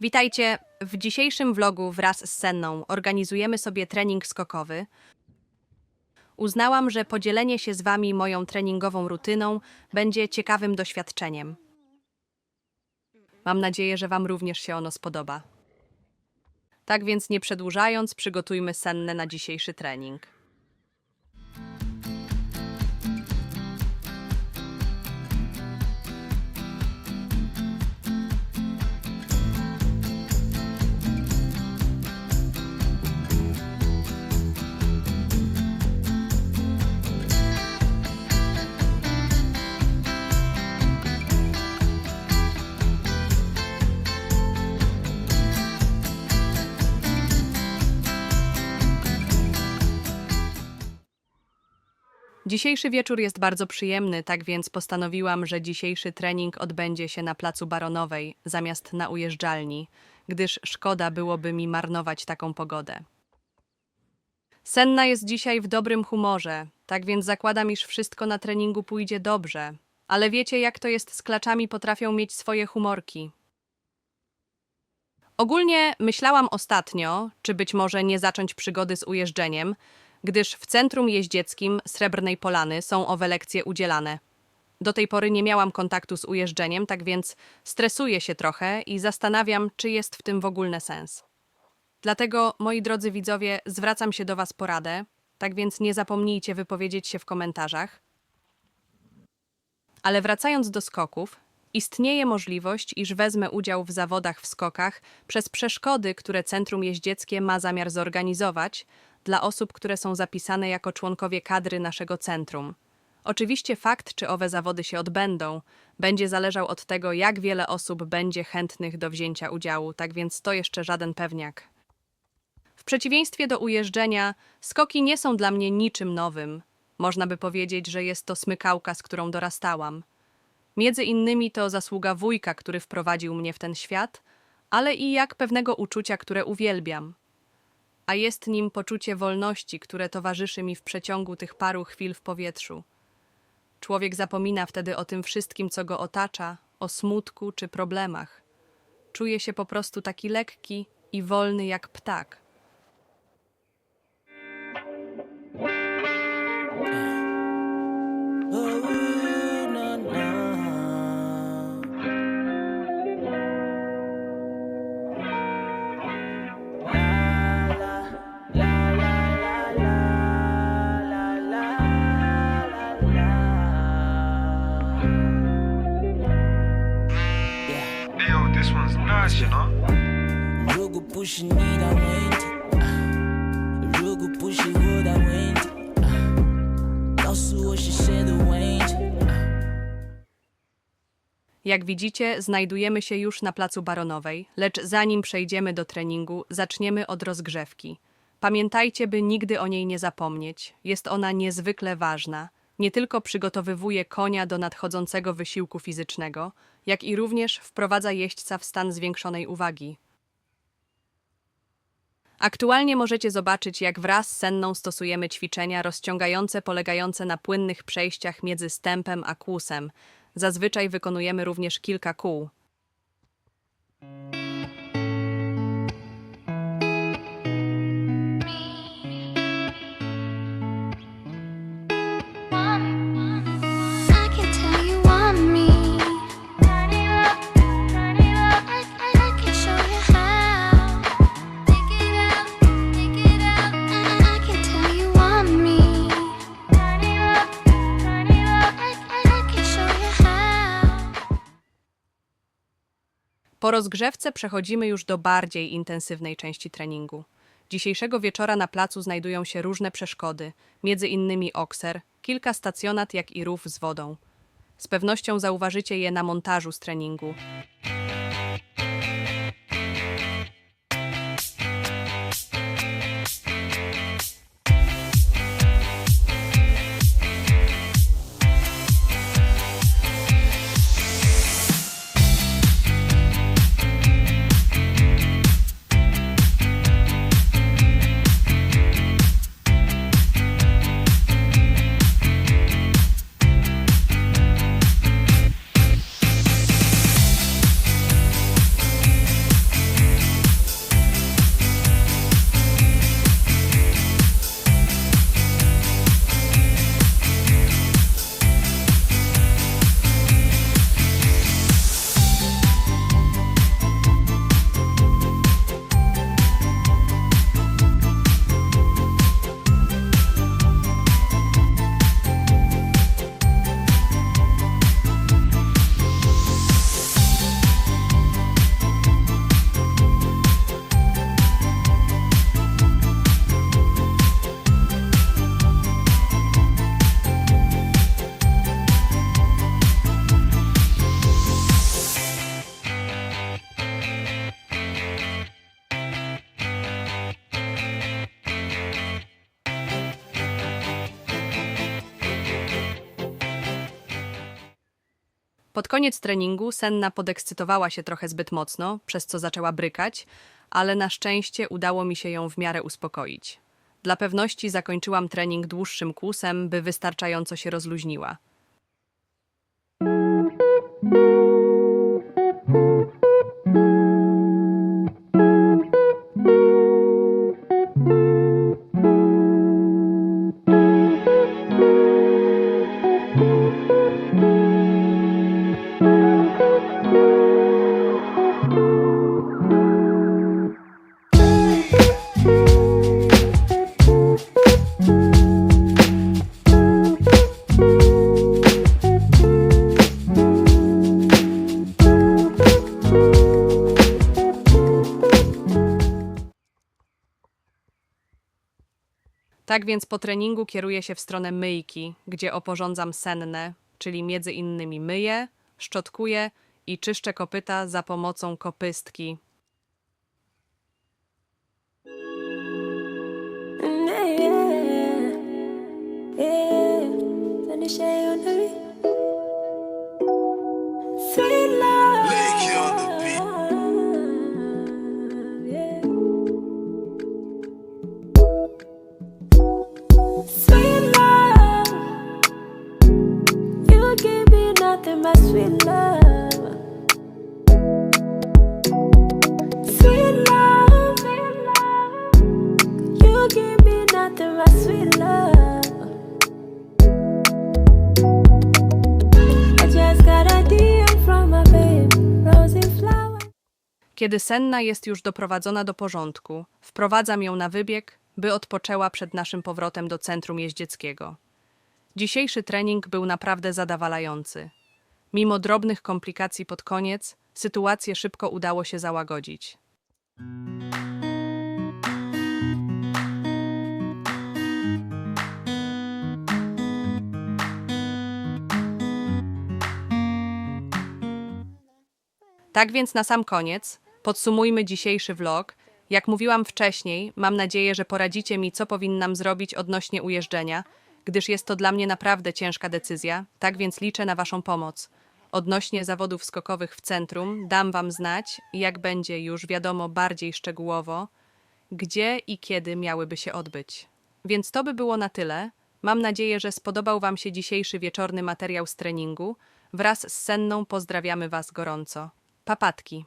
Witajcie! W dzisiejszym vlogu wraz z Senną organizujemy sobie trening skokowy. Uznałam, że podzielenie się z Wami moją treningową rutyną będzie ciekawym doświadczeniem. Mam nadzieję, że Wam również się ono spodoba. Tak więc nie przedłużając, przygotujmy Sennę na dzisiejszy trening. Dzisiejszy wieczór jest bardzo przyjemny, tak więc postanowiłam, że dzisiejszy trening odbędzie się na placu Baronowej zamiast na ujeżdżalni, gdyż szkoda byłoby mi marnować taką pogodę. Senna jest dzisiaj w dobrym humorze, tak więc zakładam, iż wszystko na treningu pójdzie dobrze. Ale wiecie, jak to jest z klaczami, potrafią mieć swoje humorki. Ogólnie myślałam ostatnio, czy być może nie zacząć przygody z ujeżdżeniem, gdyż w centrum jeździeckim Srebrnej Polany są owe lekcje udzielane. Do tej pory nie miałam kontaktu z ujeżdżeniem, tak więc stresuję się trochę i zastanawiam, czy jest w tym w ogóle sens. Dlatego, moi drodzy widzowie, zwracam się do Was poradę, tak więc nie zapomnijcie wypowiedzieć się w komentarzach. Ale wracając do skoków, istnieje możliwość, iż wezmę udział w zawodach w skokach przez przeszkody, które Centrum Jeździeckie ma zamiar zorganizować dla osób, które są zapisane jako członkowie kadry naszego centrum. Oczywiście fakt, czy owe zawody się odbędą, będzie zależał od tego, jak wiele osób będzie chętnych do wzięcia udziału, tak więc to jeszcze żaden pewniak. W przeciwieństwie do ujeżdżenia, skoki nie są dla mnie niczym nowym. Można by powiedzieć, że jest to smykałka, z którą dorastałam. Między innymi to zasługa wujka, który wprowadził mnie w ten świat, ale i jak pewnego uczucia, które uwielbiam. A jest nim poczucie wolności, które towarzyszy mi w przeciągu tych paru chwil w powietrzu. Człowiek zapomina wtedy o tym wszystkim, co go otacza, o smutku czy problemach. Czuje się po prostu taki lekki i wolny jak ptak. This one's nice, you know? Jak widzicie, znajdujemy się już na placu Baronowej, lecz zanim przejdziemy do treningu, zaczniemy od rozgrzewki. Pamiętajcie, by nigdy o niej nie zapomnieć. Jest ona niezwykle ważna. Nie tylko przygotowywuje konia do nadchodzącego wysiłku fizycznego, jak i również wprowadza jeźdźca w stan zwiększonej uwagi. Aktualnie możecie zobaczyć, jak wraz z senną stosujemy ćwiczenia rozciągające polegające na płynnych przejściach między stępem a kłusem. Zazwyczaj wykonujemy również kilka kół. Po rozgrzewce przechodzimy już do bardziej intensywnej części treningu. Dzisiejszego wieczora na placu znajdują się różne przeszkody, między innymi okser, kilka stacjonat, jak i rów z wodą. Z pewnością zauważycie je na montażu z treningu. Pod koniec treningu Senna podekscytowała się trochę zbyt mocno, przez co zaczęła brykać, ale na szczęście udało mi się ją w miarę uspokoić. Dla pewności zakończyłam trening dłuższym kłusem, by wystarczająco się rozluźniła. Tak więc po treningu kieruję się w stronę myjki, gdzie oporządzam senne, czyli między innymi myję, szczotkuję i czyszczę kopyta za pomocą kopystki. Yeah, yeah. Sunny nothing but sweet love. Sweet love. You give me nothing but sweet love. I just got a from my babe. Kiedy senna jest już doprowadzona do porządku, wprowadzam ją na wybieg, by odpoczęła przed naszym powrotem do centrum jeździeckiego. Dzisiejszy trening był naprawdę zadawalający. Mimo drobnych komplikacji pod koniec, sytuację szybko udało się załagodzić. Tak więc na sam koniec podsumujmy dzisiejszy vlog. Jak mówiłam wcześniej, mam nadzieję, że poradzicie mi, co powinnam zrobić odnośnie ujeżdżenia, gdyż jest to dla mnie naprawdę ciężka decyzja, tak więc liczę na Waszą pomoc. Odnośnie zawodów skokowych w centrum dam Wam znać, jak będzie już wiadomo bardziej szczegółowo, gdzie i kiedy miałyby się odbyć. Więc to by było na tyle. Mam nadzieję, że spodobał Wam się dzisiejszy wieczorny materiał z treningu. Wraz z Senną pozdrawiamy Was gorąco. Papatki.